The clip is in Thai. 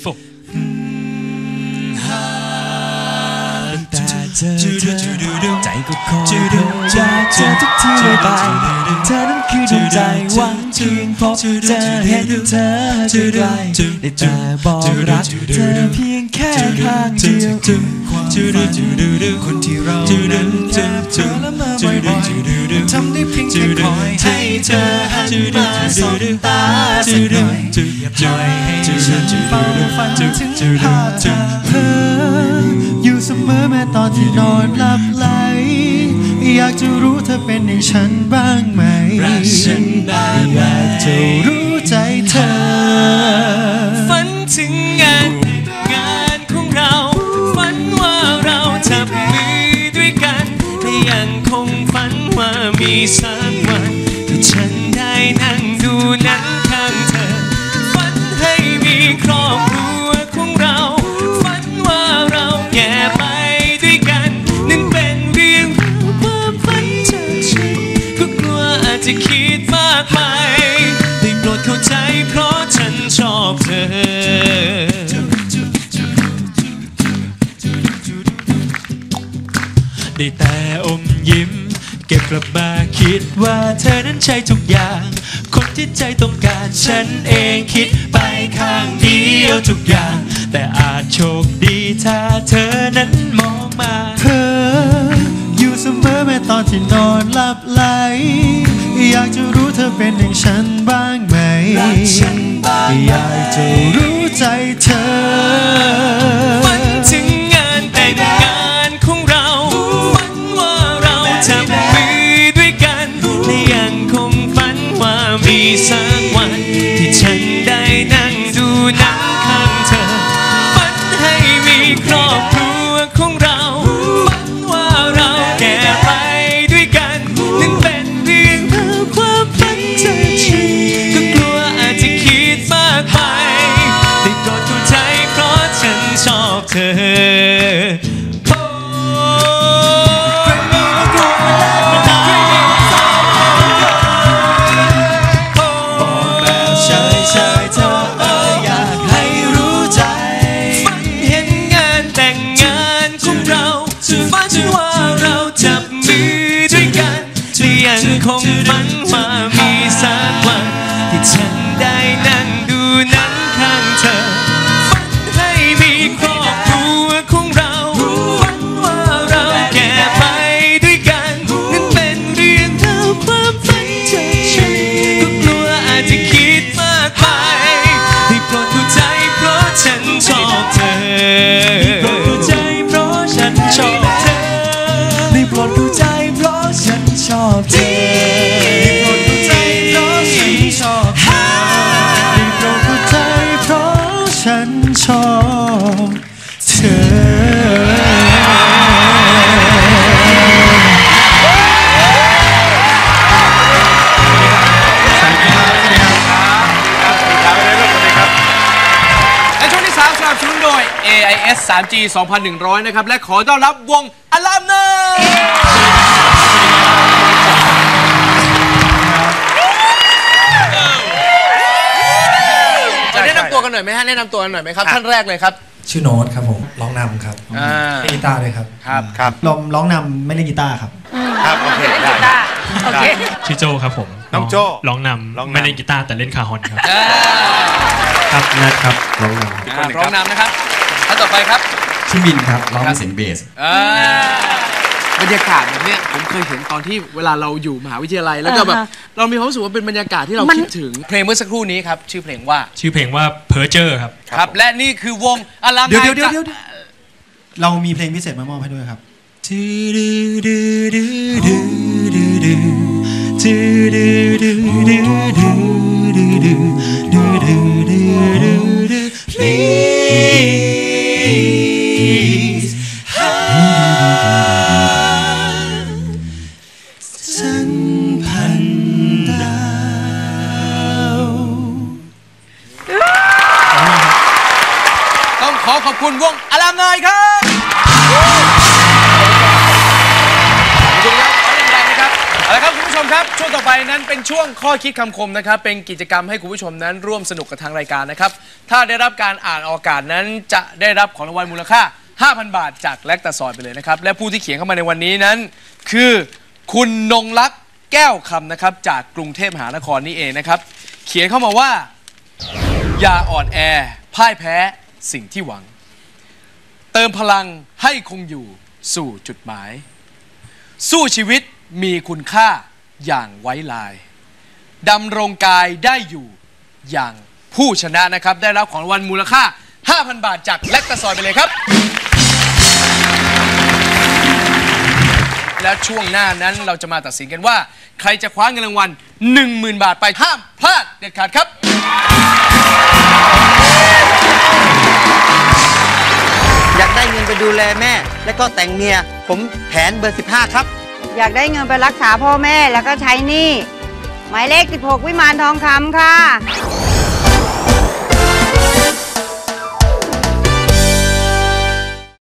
โฟแต่เจอเธอใจเธออยากเจอทุกทีไปเธอนั้นคือดวงใจหวังเพียงพบจะเห็นเธอไกลได้แต่บอกรักเธอเพียงแค่ข้างเดียวความฝันคนที่เรานั้นเจอเจอและมาบ่อยๆทำได้เพียงแค่คอยให้เธอหันมาสบตาสักหน่อยอย่าปล่อยให้ฉันเฝ้าฝันถึงภาพเธออยู่เสมอแม้ตอนที่นอนหลับ จะรู้เธอเป็นอย่างฉันบ้างไหมรักฉันบ้างไหมอยากจะรู้ใจเธอ ฝันถึงงานง เก็บกลับมาคิดว่าเธอนั้นใช่ทุกอย่าง คนที่ใจต้องการฉันเองคิดไปข้างเดียวทุกอย่าง แต่อาจโชคดีถ้าเธอนั้นมองมาเธออยู่เสมอแม้ตอนที่นอนหลับไหล อยากจะรู้เธอเป็นอย่างฉันบ้างไหมรักฉันบ้างไหมอยากจะรู้ใจเธอ ฉันได้นั่ง เธอฝันให้มีครอบครัวของเราฝันว่าเราแก่ไปด้วยกันนั่นเป็นเรื่องราวความฝันจากฉันก็กลัวอาจจะคิดมากไปได้โปรดเข้าใจเพราะฉันชอบเธอโปรดเข้าใจเพราะฉันชอบเธอได้โปรดเข้าใจเพราะฉันชอบเธอ ย AIS 3G 2100 นะครับ และขอต้อนรับวงอลามเนอร์จะแนะนำตัวกันหน่อยไหมฮะแนะนำตัวกันหน่อยไหมครับ ท่านแรกเลยครับ ชื่อโน้ตครับผมร้องนำครับอ่าเล่นกีตาร์ด้วยครับ ครับ ครับลมร้องนำไม่เล่นกีตาร์ครับ ครับ โอเคได้ได้ โอเค ชื่อโจครับผมน้องโจ้ร้องนร้องำนำ ไม่เล่นกีตาร์แต่เล่นคาฮอนครับ อ่าครับนัดครับร้องนอ่าพร้อมนำนะครับท่านต่อไปครับำชื่อบินครับร้องเสียงเบส อ่าบรรยากาศแบบเนี้ยผมเคยเห็นตอนที่เวลาเราอยู่มหาวิทยาลัยแล้วก็แบบอ่าฮะ เรามีความรู้สึกว่าเป็นบรรยากาศที่เรามันคิดถึง เพลงเมื่อสักครู่นี้ครับ ชื่อเพลงว่าชื่อเพลงว่าเพอร์เจอร์ครับ ครับ และนี่คือวงอลามเดี๋ยวไนเดี๋ยวท์เดี๋ยวจากเดี๋ยวเรามีเพลงพิเศษมามอบให้ด้วยครับ Please สันพันดาว ต้องขอขอบคุณวงอลามไนท์ครับขอบคุณครับขอแรงๆนอาละครับคุณผู้ชมครับ ช่วงต่อไปนั้นเป็นช่วงข้อคิดคำคมนะครับ เป็นกิจกรรมให้คุณผู้ชมนั้นร่วมสนุกกับทางรายการนะครับ ถ้าได้รับการอ่านออกอากาศนั้นจะได้รับของรางวัลมูลค่า 5,000 บาทจากแลกตาซอยไปเลยนะครับ และผู้ที่เขียนเข้ามาในวันนี้นั้น คือคุณนงลักษณ์แก้วคำนะครับ จากกรุงเทพมหานครนี่เองนะครับ เขียนเข้ามาว่า อย่าอ่อนแอพ่ายแพ้สิ่งที่หวัง เติมพลังให้คงอยู่สู่จุดหมาย สู้ชีวิตมีคุณค่า อย่างไว้ลายดำรงกายได้อยู่อย่างผู้ชนะนะครับ ได้รับของรางวัลมูลค่า 5,000 บาทจากแลกตาซอยไปเลยครับ แล้วช่วงหน้านั้นเราจะมาตัดสินกันว่า ใครจะคว้าเงินรางวัล10,000 บาทไปห้ามพลาดเด็ดขาดครับ อยากได้เงินไปดูแลแม่ และก็แต่งเมีย ผมแผนเบอร์ 15 ครับ อยากได้เงินไปรักษาพ่อแม่แล้วก็ใช้หนี้หมายเลข 16 วิมานทองคำค่ะ